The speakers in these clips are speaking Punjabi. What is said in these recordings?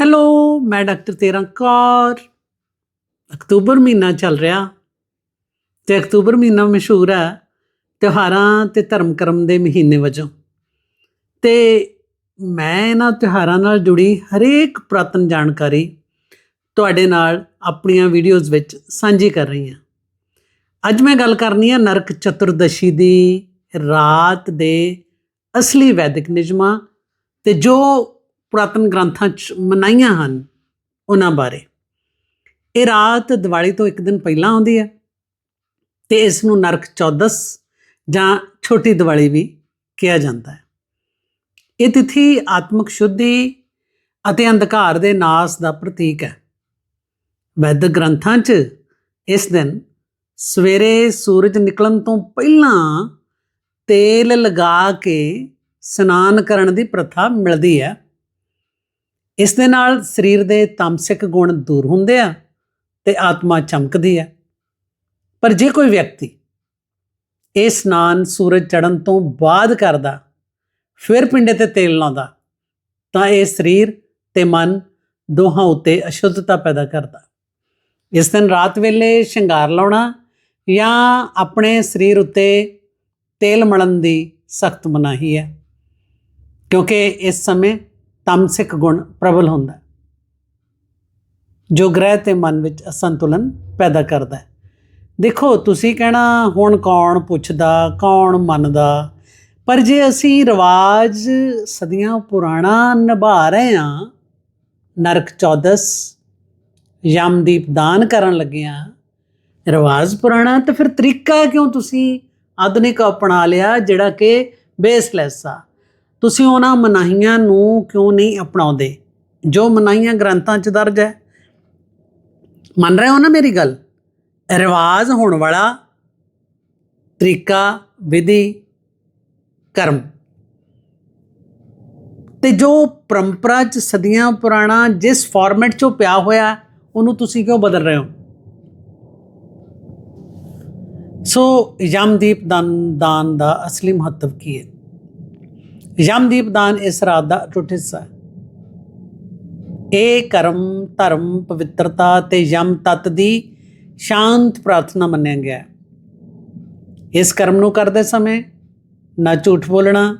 ਹੈਲੋ ਮੈਂ ਡਾਕਟਰ ਤੇਰਾ ਕੌਰ। ਅਕਤੂਬਰ ਮਹੀਨਾ ਚੱਲ ਰਿਹਾ ਤੇ ਅਕਤੂਬਰ ਮਹੀਨਾ ਮਸ਼ਹੂਰ ਹੈ ਤਿਉਹਾਰਾਂ ਤੇ ਧਰਮ ਕਰਮ ਦੇ ਮਹੀਨੇ ਵਜੋਂ। ਤੇ ਮੈਂ ਇਹਨਾਂ ਤਿਉਹਾਰਾਂ ਨਾਲ ਜੁੜੀ ਹਰੇਕ ਪੁਰਾਤਨ ਜਾਣਕਾਰੀ ਤੁਹਾਡੇ ਨਾਲ ਆਪਣੀਆਂ ਵੀਡੀਓਜ਼ ਵਿੱਚ ਸਾਂਝੀ ਕਰ ਰਹੀ ਹਾਂ। ਅੱਜ ਮੈਂ ਗੱਲ ਕਰਨੀ ਹੈ ਨਰਕ ਚਤੁਰਦਸ਼ੀ ਦੀ, ਰਾਤ ਦੇ ਅਸਲੀ ਵੈਦਿਕ ਨਿਯਮਾਂ ਤੇ ਜੋ ਪੁਰਾਤਨ ਗ੍ਰੰਥਾਂ 'ਚ ਮਨਾਈਆਂ ਹਨ ਉਹਨਾਂ ਬਾਰੇ। ਇਹ ਰਾਤ ਦੀਵਾਲੀ ਤੋਂ ਇੱਕ ਦਿਨ ਪਹਿਲਾਂ ਆਉਂਦੀ ਹੈ ਤੇ ਇਸ ਨੂੰ ਨਰਕ ਚੌਦਸ ਜਾਂ ਛੋਟੀ ਦੀਵਾਲੀ ਵੀ ਕਿਹਾ ਜਾਂਦਾ ਹੈ। ਇਹ ਤਿਥੀ ਆਤਮਿਕ ਸ਼ੁੱਧੀ ਅਤੇ ਅੰਧਕਾਰ ਦੇ ਨਾਸ ਦਾ ਪ੍ਰਤੀਕ ਹੈ। ਵੈਦਿਕ ਗ੍ਰੰਥਾਂ 'ਚ ਇਸ ਦਿਨ ਸਵੇਰੇ ਸੂਰਜ ਨਿਕਲਣ ਤੋਂ ਪਹਿਲਾਂ ਤੇਲ ਲਗਾ ਕੇ ਸਨਾਨ ਕਰਨ ਦੀ ਪ੍ਰਥਾ ਮਿਲਦੀ ਹੈ। ਇਸ ਦੇ ਨਾਲ ਸਰੀਰ ਦੇ ਤਾਮਸਿਕ ਗੁਣ ਦੂਰ ਹੁੰਦੇ ਆ ਤੇ ਆਤਮਾ ਚਮਕਦੀ ਹੈ ਪਰ ਜੇ ਕੋਈ ਵਿਅਕਤੀ ਇਹ ਇਸ਼ਨਾਨ ਸੂਰਜ ਚੜ੍ਹਨ ਤੋਂ ਬਾਅਦ ਕਰਦਾ, ਫਿਰ ਪਿੰਡੇ ਤੇ ਤੇਲ ਲਾਉਂਦਾ, ਤਾਂ ਇਹ ਸਰੀਰ ਤੇ ਮਨ ਦੋਹਾਂ ਉੱਤੇ ਅਸ਼ੁੱਧਤਾ ਪੈਦਾ ਕਰਦਾ। ਇਸ ਦਿਨ ਰਾਤ ਵੇਲੇ ਸ਼ਿੰਗਾਰ ਲਾਉਣਾ ਜਾਂ ਆਪਣੇ ਸਰੀਰ ਉੱਤੇ ਤੇਲ ਮਲਣ ਦੀ ਸਖਤ ਮਨਾਹੀ ਹੈ, ਕਿਉਂਕਿ ਇਸ ਸਮੇਂ ਤਾਮਸਿਕ ਗੁਣ ਪ੍ਰਬਲ ਹੁੰਦਾ ਹੈ। ਜੋ ਗ੍ਰਹਿ ਤੇ ਮਨ ਵਿੱਚ ਅਸੰਤੁਲਨ ਪੈਦਾ ਕਰਦਾ ਹੈ। ਦੇਖੋ, ਤੁਸੀਂ ਕਹਿਣਾ, ਹੁਣ ਕੌਣ ਪੁੱਛਦਾ, ਕੌਣ ਮੰਨਦਾ? ਪਰ ਜੇ ਅਸੀਂ ਰਿਵਾਜ ਸਦੀਆਂ ਪੁਰਾਣਾ ਨਿਭਾ ਰਹੇ ਹਾਂ, ਨਰਕ ਚੌਦਸ, ਯਮਦੀਪ ਦਾਨ ਕਰਨ ਲੱਗੇ ਹਾਂ, ਰਿਵਾਜ ਪੁਰਾਣਾ, ਤਾਂ ਫਿਰ ਤਰੀਕਾ ਕਿਉਂ ਤੁਸੀਂ ਆਧੁਨਿਕ ਅਪਣਾ ਲਿਆ ਜਿਹੜਾ ਕਿ ਬੇਸਲੈਸ ਆ? ਤੁਸੀਂ ਉਹਨਾਂ ਮਨਾਹੀਆਂ ਨੂੰ ਕਿਉਂ ਨਹੀਂ ਅਪਣਾਉਂਦੇ? ਜੋ ਮਨਾਹੀਆਂ ਗ੍ਰੰਥਾਂ 'ਚ ਦਰਜ ਹੈ। ਮੰਨ ਰਹੇ ਹੋ ਨਾ ਮੇਰੀ ਗੱਲ? ਰਿਵਾਜ ਹੋਣ ਵਾਲਾ ਤਰੀਕਾ, ਵਿਧੀ, ਕਰਮ। ਤੇ ਜੋ ਪਰੰਪਰਾ 'ਚ ਸਦੀਆਂ ਪੁਰਾਣਾ ਜਿਸ ਫਾਰਮੈਟ ਉਹ ਪਿਆ ਹੋਇਆ, ਉਹਨੂੰ ਤੁਸੀਂ ਕਿਉਂ ਬਦਲ ਰਹੇ ਹੋ? ਸੋ ਯਮਦੀਪ ਦਾਨ ਦਾਨ ਦਾ ਅਸਲੀ ਮਹੱਤਵ ਕੀ ਹੈ? ਯਮਦੀਪ ਦਾਨ ਇਸ ਰਾਤ ਦਾ ਅਟੁੱਟ ਹਿੱਸਾ ਹੈ। ਇਹ ਕਰਮ, ਧਰਮ, ਪਵਿੱਤਰਤਾ ਤੇ ਯਮ ਤਤ ਦੀ ਸ਼ਾਂਤ ਪ੍ਰਾਰਥਨਾ ਮੰਨਿਆ ਗਿਆ ਹੈ। ਇਸ ਕਰਮ ਨੂੰ ਕਰਦੇ ਸਮੇਂ ਨਾ ਝੂਠ ਬੋਲਣਾ,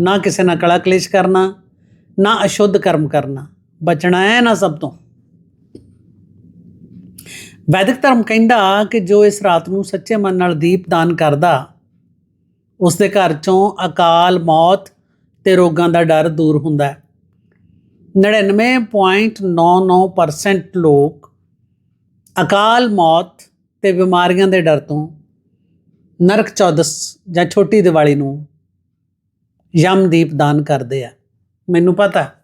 ਨਾ ਕਿਸੇ ਨਾਲ ਕਲਾ ਕਲੇਸ਼ ਕਰਨਾ, ਨਾ ਅਸ਼ੁੱਧ ਕਰਮ ਕਰਨਾ, ਬਚਣਾ ਹੈ ਨਾ ਸਭ ਤੋਂ। ਵੈਦਿਕ ਧਰਮ ਕਹਿੰਦਾ ਕਿ ਜੋ ਇਸ ਰਾਤ ਨੂੰ ਸੱਚੇ ਮਨ ਨਾਲ ਦੀਪ ਦਾਨ ਕਰਦਾ ਉਸ ਦੇ ਘਰ ਚੋਂ ਅਕਾਲ ਮੌਤ ਤੇ ਰੋਗਾਂ ਦਾ ਡਰ ਦੂਰ ਹੁੰਦਾ ਹੈ। 99.99% ਲੋਕ ਅਕਾਲ ਮੌਤ ਤੇ ਬਿਮਾਰੀਆਂ ਦੇ ਡਰ ਤੋਂ ਨਰਕ ਚੌਦਸ ਜਾਂ ਛੋਟੀ ਦੀਵਾਲੀ ਨੂੰ ਯਮਦੀਪ ਦਾਨ ਕਰਦੇ ਆ। ਮੈਨੂੰ ਪਤਾ।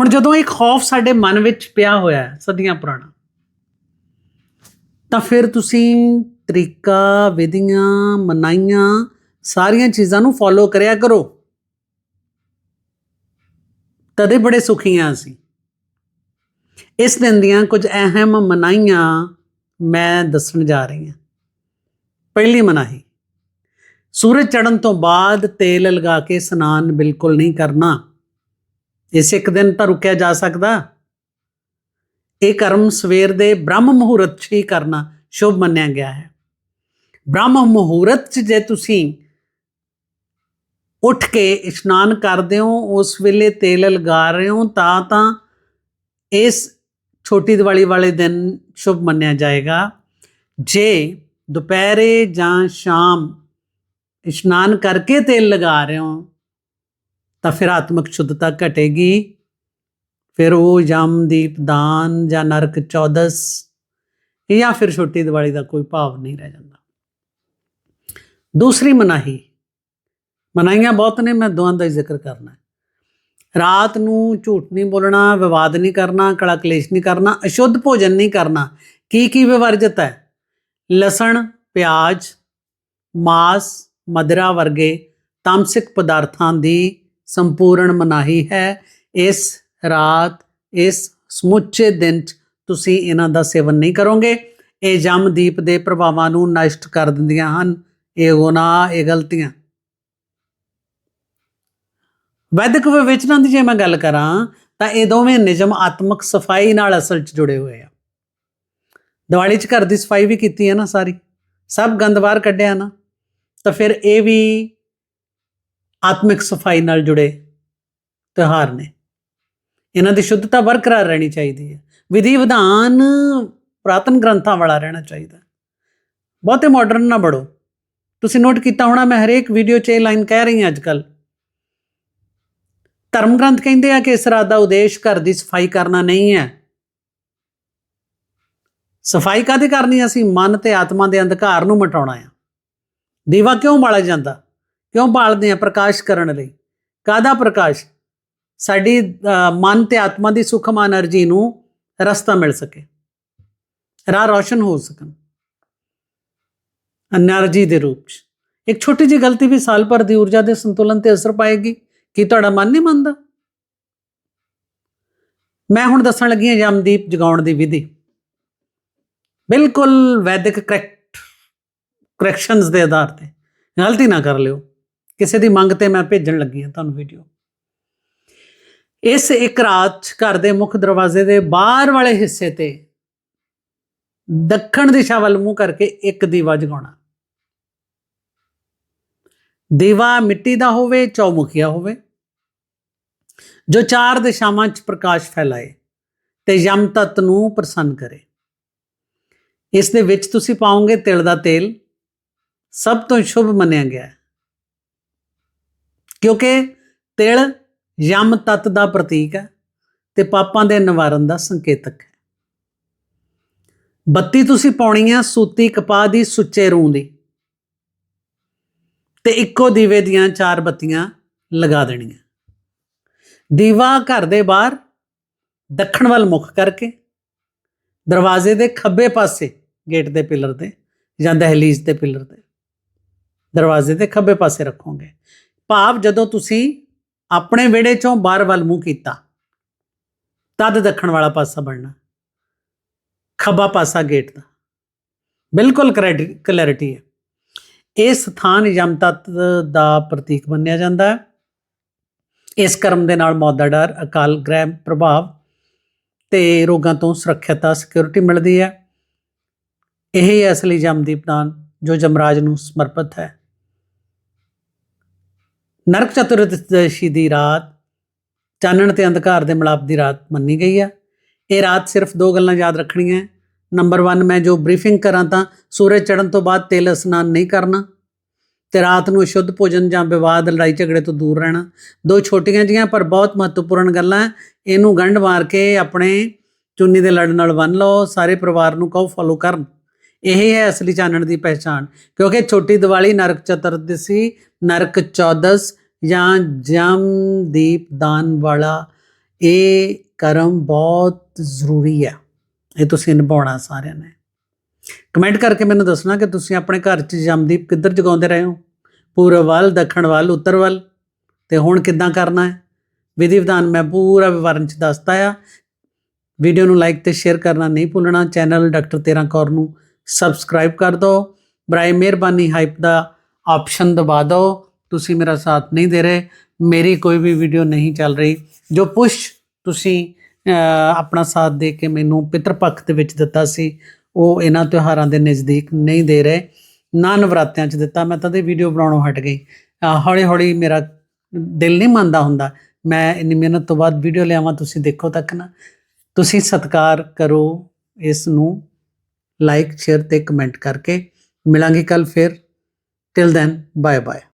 ਹੁਣ ਜਦੋਂ ਇਹ ਖੌਫ ਸਾਡੇ ਮਨ ਵਿੱਚ ਪਿਆ ਹੋਇਆ ਹੈ ਸਦੀਆਂ ਪੁਰਾਣਾ, ਤਾਂ ਫਿਰ ਤੁਸੀਂ ਤਰੀਕਾ, ਵਿਧੀਆਂ, ਮਨਾਈਆਂ ਸਾਰੀਆਂ ਚੀਜ਼ਾਂ ਨੂੰ ਫੋਲੋ ਕਰਿਆ ਕਰੋ। ਤਦੇ ਬੜੇ ਸੁਖੀ ਹਾਂ ਅਸੀਂ ਇਸ ਦਿਨ ਦੀਆਂ ਕੁਝ ਅਹਿਮ ਮਨਾਈਆਂ ਮੈਂ ਦੱਸਣ ਜਾ ਰਹੀ ਹਾਂ। ਪਹਿਲੀ ਮਨਾਹੀ, ਸੂਰਜ ਚੜ੍ਹਨ ਤੋਂ ਬਾਅਦ ਤੇਲ ਲਗਾ ਕੇ ਸਨਾਨ ਬਿਲਕੁਲ ਨਹੀਂ ਕਰਨਾ। ਇਸ ਇੱਕ ਦਿਨ ਤਾਂ ਰੁਕਿਆ ਜਾ ਸਕਦਾ। ਇਹ ਕਰਮ ਸਵੇਰ ਦੇ ਬ੍ਰਹਮ ਮੁਹੂਰਤ 'ਚ ਹੀ ਕਰਨਾ ਸ਼ੁਭ ਮੰਨਿਆ ਗਿਆ ਹੈ। ਬ੍ਰਹਮ ਮੁਹੂਰਤ 'ਚ ਜੇ ਤੁਸੀਂ ਉੱਠ ਕੇ ਇਸ਼ਨਾਨ ਕਰਦੇ ਹੋ, ਉਸ ਵੇਲੇ ਤੇਲ ਲਗਾ ਰਹੇ ਹੋ, ਤਾਂ ਤਾਂ ਇਸ ਛੋਟੀ ਦੀਵਾਲੀ ਵਾਲੇ ਦਿਨ ਸ਼ੁਭ ਮੰਨਿਆ ਜਾਏਗਾ। ਜੇ ਦੁਪਹਿਰੇ ਜਾਂ ਸ਼ਾਮ ਇਸ਼ਨਾਨ ਕਰਕੇ ਤੇਲ ਲਗਾ ਰਹੇ ਹੋ, ਤਾਂ ਫਿਰ ਆਤਮਿਕ ਸ਼ੁੱਧਤਾ ਘਟੇਗੀ। ਫਿਰ ਉਹ ਯਮ, ਦੀਪ, ਦਾਨ ਜਾਂ ਨਰਕ ਚੌਦਸ ਜਾਂ ਫਿਰ ਛੋਟੀ ਦੀਵਾਲੀ ਦਾ ਕੋਈ ਭਾਵ ਨਹੀਂ ਰਹਿ ਜਾਂਦਾ। ਦੂਸਰੀ ਮਨਾਹੀ ਮਨਾਈਆਂ ਬਹੁਤ ਨੇ, ਮੈਂ ਦੋਹਾਂ ਦਾ ਹੀ ਜ਼ਿਕਰ ਕਰਨਾ ਰਾਤ ਨੂੰ ਝੂਠ ਨਹੀਂ ਬੋਲਣਾ, ਵਿਵਾਦ ਨਹੀਂ ਕਰਨਾ, ਕਲਾ ਕਲੇਸ਼ ਨਹੀਂ ਕਰਨਾ, ਅਸ਼ੁੱਧ ਭੋਜਨ ਨਹੀਂ ਕਰਨਾ। ਕੀ ਕੀ ਵਿਵਰਜਿਤ ਹੈ? ਲਸਣ, ਪਿਆਜ਼, ਮਾਸ, ਮਦਰਾ ਵਰਗੇ ਤਾਮਸਿਕ ਪਦਾਰਥਾਂ ਦੀ ਸੰਪੂਰਨ ਮਨਾਹੀ ਹੈ। ਇਸ ਰਾਤ, ਇਸ ਸਮੁੱਚੇ ਦਿਨ 'ਚ ਤੁਸੀਂ ਇਹਨਾਂ ਦਾ ਸੇਵਨ ਨਹੀਂ ਕਰੋਗੇ। ਇਹ ਜਮਦੀਪ ਦੇ ਪ੍ਰਭਾਵਾਂ ਨੂੰ ਨਸ਼ਟ ਕਰ ਦਿੰਦੀਆਂ ਹਨ। ਇਹ ਗੁਨਾਹ ਇਹ ਗਲਤੀਆਂ। ਵੈਦਿਕ ਵਿਵੇਚਨਾ ਦੀ ਜੇ ਮੈਂ ਗੱਲ ਕਰਾਂ, ਤਾਂ ਇਹ ਦੋਵੇਂ ਨਿਯਮ ਆਤਮਿਕ ਸਫ਼ਾਈ ਨਾਲ ਅਸਲ 'ਚ ਜੁੜੇ ਹੋਏ ਆ। ਦੀਵਾਲੀ 'ਚ ਘਰ ਦੀ ਸਫ਼ਾਈ ਵੀ ਕੀਤੀ ਹੈ ਨਾ ਸਾਰੀ, ਸਭ ਗੰਦ ਬਾਹਰ ਕੱਢਿਆ ਨਾ, ਤਾਂ ਫਿਰ ਇਹ ਵੀ ਆਤਮਿਕ ਸਫ਼ਾਈ ਨਾਲ ਜੁੜੇ ਤਿਉਹਾਰ ਨੇ। ਇਹਨਾਂ ਦੀ ਸ਼ੁੱਧਤਾ ਬਰਕਰਾਰ ਰਹਿਣੀ ਚਾਹੀਦੀ ਹੈ। ਵਿਧੀ ਵਿਧਾਨ ਪ੍ਰਾਤਨ ਗ੍ਰੰਥਾਂ ਵਾਲਾ ਰਹਿਣਾ ਚਾਹੀਦਾ। ਬਹੁਤੇ ਮਾਡਰਨ ਨਾ ਬੜੋ ਤੁਸੀਂ ਨੋਟ ਕੀਤਾ ਹੋਣਾ ਮੈਂ ਹਰੇਕ ਵੀਡੀਓ 'ਚ ਇਹ ਲਾਈਨ ਕਹਿ ਰਹੀ ਹਾਂ ਅੱਜਕੱਲ ਧਰਮ ਗ੍ਰੰਥ ਕਹਿੰਦੇ ਆ ਕਿ ਇਸ ਰਾਤ ਦਾ ਉਦੇਸ਼ ਘਰ ਦੀ ਸਫ਼ਾਈ ਕਰਨਾ ਨਹੀਂ ਹੈ। ਸਫ਼ਾਈ ਕਾਦੇ ਕਰਨੀ ਅਸੀਂ ਮਨ ਤੇ ਆਤਮਾ ਦੇ ਅੰਧਕਾਰ ਨੂੰ ਮਿਟਾਉਣਾ ਆ। ਦੀਵਾ ਕਿਉਂ ਬਾਲਿਆ ਜਾਂਦਾ? ਕਿਉਂ ਬਾਲਦੇ ਆ ਪ੍ਰਕਾਸ਼ ਕਰਨ ਲਈ? ਕਾਦਾ ਪ੍ਰਕਾਸ਼? ਸਾਡੀ ਮਨ ਤੇ ਆਤਮਾ ਦੀ ਸੁਖਮ એનર્ਜੀ ਨੂੰ ਰਸਤਾ ਮਿਲ ਸਕੇ। ਰਾਹ ਰੋਸ਼ਨ ਹੋ ਸਕਣ। એનર્ਜੀ ਦੇ ਰੂਪ 'ਚ। ਇੱਕ ਛੋਟੀ ਜੀ ਗਲਤੀ ਵੀ ਸਾਲ ਭਰ ਦੀ ਊਰਜਾ ਦੇ ਸੰਤੁਲਨ ਤੇ ਅਸਰ ਪਾਏਗੀ। ਕੀ ਤੁਹਾਡਾ ਮਨ ਨਹੀਂ ਮੰਨਦਾ? ਮੈਂ ਹੁਣ ਦੱਸਣ ਲੱਗੀ ਹਾਂ ਜਮਦੀਪ ਜਗਾਉਣ ਦੀ ਵਿਧੀ। ਬਿਲਕੁਲ ਵੈਦਿਕ ਕਰੈਕਟ ਕਰੈਕਸ਼ਨਸ ਦੇ ਆਧਾਰ ਤੇ। ਗਲਤੀ ਨਾ ਕਰ ਲਿਓ। ਕਿਸੇ ਦੀ ਮੰਗ ਤੇ ਮੈਂ ਭੇਜਣ ਲੱਗੀ ਹਾਂ ਤੁਹਾਨੂੰ ਵੀਡੀਓ ਇਸ ਇੱਕ ਰਾਤ ਘਰ ਦੇ ਮੁੱਖ ਦਰਵਾਜ਼ੇ ਦੇ ਬਾਹਰ ਵਾਲੇ ਹਿੱਸੇ ਤੇ ਦੱਖਣ ਦਿਸ਼ਾ ਵੱਲ ਮੂੰਹ ਕਰਕੇ ਇੱਕ ਦੀਵਾ ਜਗਾਉਣਾ। ਦੀਵਾ ਮਿੱਟੀ ਦਾ ਹੋਵੇ, ਚੌਮੁਖੀਆ ਹੋਵੇ ਜੋ ਚਾਰ ਦਿਸ਼ਾਵਾਂ 'ਚ ਪ੍ਰਕਾਸ਼ ਫੈਲਾਏ ਤੇ ਯਮ ਤਤ ਨੂੰ ਪ੍ਰਸੰਨ ਕਰੇ। ਇਸ ਦੇ ਵਿੱਚ ਤੁਸੀਂ ਪਾਓਗੇ ਤਿਲ ਦਾ ਤੇਲ। ਸਭ ਤੋਂ ਸ਼ੁਭ ਮੰਨਿਆ ਗਿਆ ਕਿਉਂਕਿ ਤਿਲ ਯਮ ਤਤ ਦਾ ਪ੍ਰਤੀਕ ਹੈ ਤੇ ਪਾਪਾਂ ਦੇ ਨਿਵਾਰਨ ਦਾ ਸੰਕੇਤਕ ਹੈ। ਬੱਤੀ ਤੁਸੀਂ ਪਾਉਣੀ ਆ ਸੂਤੀ ਕਪਾਹ ਦੀ ਸੁੱਚੇ ਰੂੰ ਦੀ। ਤੇ ਇੱਕੋ ਦੀਵੇ ਦੀਆਂ ਚਾਰ ਬੱਤੀਆਂ ਲਗਾ ਦੇਣੀਆਂ। ਦੀਵਾ ਘਰ ਦੇ ਬਾਹਰ, ਦੱਖਣ ਵੱਲ ਮੁਖ ਕਰਕੇ, ਦਰਵਾਜ਼ੇ ਦੇ ਖੱਬੇ ਪਾਸੇ ਗੇਟ ਦੇ ਪਿਲਰ ਤੇ ਜਾਂ ਦਹਲੀਜ਼ ਦੇ ਪਿਲਰ ਤੇ। ਦਰਵਾਜ਼ੇ ਦੇ ਖੱਬੇ ਪਾਸੇ ਰੱਖੋਗੇ। ਭਾਵ ਜਦੋਂ ਤੁਸੀਂ ਆਪਣੇ ਵਿਹੜੇ ਚੋਂ ਬਾਹਰ ਵੱਲ ਮੂੰਹ ਕੀਤਾ, ਤਦ ਦੱਖਣ ਵਾਲਾ ਪਾਸਾ ਬਣਨਾ। ਖੱਬਾ ਪਾਸਾ ਗੇਟ ਦਾ। ਬਿਲਕੁਲ ਕਲੈਰਿਟੀ ਹੈ। ਇਹ ਸਥਾਨ ਯਮ ਤੱਤ ਦਾ ਪ੍ਰਤੀਕ ਮੰਨਿਆ ਜਾਂਦਾ ਹੈ। ਇਸ ਕਰਮ ਦੇ ਨਾਲ ਮੌਤ ਦਾ ਡਰ, ਅਕਾਲ ਗ੍ਰਹਿ ਪ੍ਰਭਾਵ ਤੇ ਰੋਗਾਂ ਤੋਂ ਸੁਰੱਖਿਅਤਾ ਸਿਕਿਉਰਿਟੀ ਮਿਲਦੀ ਹੈ। ਇਹ ਅਸਲੀ ਜਮਦੀਪ ਦਾਨ ਜੋ ਜਮਰਾਜ ਨੂੰ ਸਮਰਪਿਤ ਹੈ। ਨਰਕ ਚਤੁਰਦਸ਼ੀ ਦੀ ਰਾਤ, ਚਾਨਣ ਤੇ ਅੰਧਕਾਰ ਦੇ ਮਿਲਾਪ ਦੀ ਰਾਤ ਮੰਨੀ ਗਈ ਹੈ ਇਹ ਰਾਤ ਸਿਰਫ ਦੋ ਗੱਲਾਂ ਯਾਦ ਰੱਖਣੀਆਂ ਨੰਬਰ 1 ਮੈਂ ਜੋ ਬਰੀਫਿੰਗ ਕਰਾਂ ਤਾਂ ਸੂਰਜ ਚੜ੍ਹਨ ਤੋਂ ਬਾਅਦ ਤੇਲ ਇਸ਼ਨਾਨ ਨਹੀਂ ਕਰਨਾ। ਤੇ ਰਾਤ ਨੂੰ ਅਸ਼ੁੱਧ ਭੋਜਨ ਜਾਂ ਵਿਵਾਦ, ਲੜਾਈ ਝਗੜੇ ਤੋਂ ਦੂਰ ਰਹਿਣਾ। ਦੋ ਛੋਟੀਆਂ ਜੀਆਂ, ਪਰ ਬਹੁਤ ਮਹੱਤਵਪੂਰਨ ਗੱਲਾਂ ਇਹਨੂੰ ਗੰਢ ਮਾਰ ਕੇ ਆਪਣੇ ਚੁੰਨੀ ਦੇ ਲੜ ਨਾਲ ਬੰਨ ਲਓ, ਸਾਰੇ ਪਰਿਵਾਰ ਨੂੰ ਕਹੋ, ਫੋਲੋ ਕਰਨ। ਇਹ ਹੈ ਅਸਲੀ ਚਾਨਣ ਦੀ ਪਹਿਚਾਨ ਕਿਉਂਕਿ ਛੋਟੀ ਦੀਵਾਲੀ ਨਰਕ ਚਤੁਰਦਸ਼ੀ, ਨਰਕ ਚੌਦਸ ਜਾਂ ਜਮਦੀਪ ਦਾਨ ਵਾਲਾ, ਇਹ ਕਰਮ ਬਹੁਤ ਜ਼ਰੂਰੀ ਹੈ ਇਹ ਤੁਸੀਂ ਨਿਭਾਉਣਾ ਸਾਰਿਆਂ ਨੇ। ਕਮੈਂਟ ਕਰਕੇ ਮੈਨੂੰ ਦੱਸਣਾ ਕਿ ਤੁਸੀਂ ਆਪਣੇ ਘਰ 'ਚ ਜਮਦੀਪ ਕਿੱਧਰ ਜਗਾਉਂਦੇ ਰਹੇ ਹੋ? ਪੂਰਬ ਵੱਲ, ਦੱਖਣ ਵੱਲ, ਉੱਤਰ ਵੱਲ? ਤੇ ਹੁਣ ਕਿੱਦਾਂ ਕਰਨਾ ਹੈ? ਵਿਧੀ ਵਿਧਾਨ ਮੈਂ ਪੂਰਾ ਵਿਵਰਨ 'ਚ ਦੱਸਤਾ ਆ। ਵੀਡੀਓ ਨੂੰ ਲਾਈਕ ਤੇ ਸ਼ੇਅਰ ਕਰਨਾ ਨਹੀਂ ਭੁੱਲਣਾ। ਚੈਨਲ ਡਾਕਟਰ ਤੇਰਾ ਕੌਰ ਨੂੰ ਸਬਸਕ੍ਰਾਈਬ ਕਰ ਦਿਓ। ਬਰਾਏ ਮਿਹਰਬਾਨੀ ਹਾਈਪ ਦਾ ਆਪਸ਼ਨ ਦਬਾ ਦਿਓ। ਤੁਸੀਂ ਮੇਰਾ ਸਾਥ ਨਹੀਂ ਦੇ ਰਹੇ। ਮੇਰੀ ਕੋਈ ਵੀ ਵੀਡੀਓ ਨਹੀਂ ਚੱਲ ਰਹੀ। ਜੋ ਪੁਸ਼ ਤੁਸੀਂ ਆਪਣਾ ਸਾਥ ਦੇ ਕੇ ਮੈਨੂੰ ਪਿਤਰ ਪੱਖ ਦੇ ਵਿੱਚ ਦਿੱਤਾ ਸੀ ਉਹ ਇਹਨਾਂ ਤਿਉਹਾਰਾਂ ਦੇ ਨਜ਼ਦੀਕ ਨਹੀਂ ਦੇ ਰਹੇ, ਨਾ ਨਵਰਾਤਿਆਂ 'ਚ ਦਿੱਤਾ, ਮੈਂ ਤਾਂ ਵੀਡੀਓ ਬਣਾਉਣੋਂ ਹਟ ਗਈ। ਹੌਲੀ ਹੌਲੀ ਮੇਰਾ ਦਿਲ ਨਹੀਂ ਮੰਨਦਾ ਹੁੰਦਾ, ਮੈਂ ਇੰਨੀ ਮਿਹਨਤ ਤੋਂ ਬਾਅਦ ਵੀਡੀਓ ਲਿਆਵਾਂ, ਤੁਸੀਂ ਦੇਖੋ ਤੱਕ ਨਾ। ਤੁਸੀਂ ਸਤਿਕਾਰ ਕਰੋ ਇਸ ਨੂੰ ਲਾਈਕ ਸ਼ੇਅਰ ਤੇ ਕਮੈਂਟ ਕਰਕੇ। ਮਿਲਾਂਗੇ ਕੱਲ ਫਿਰ। Till then bye bye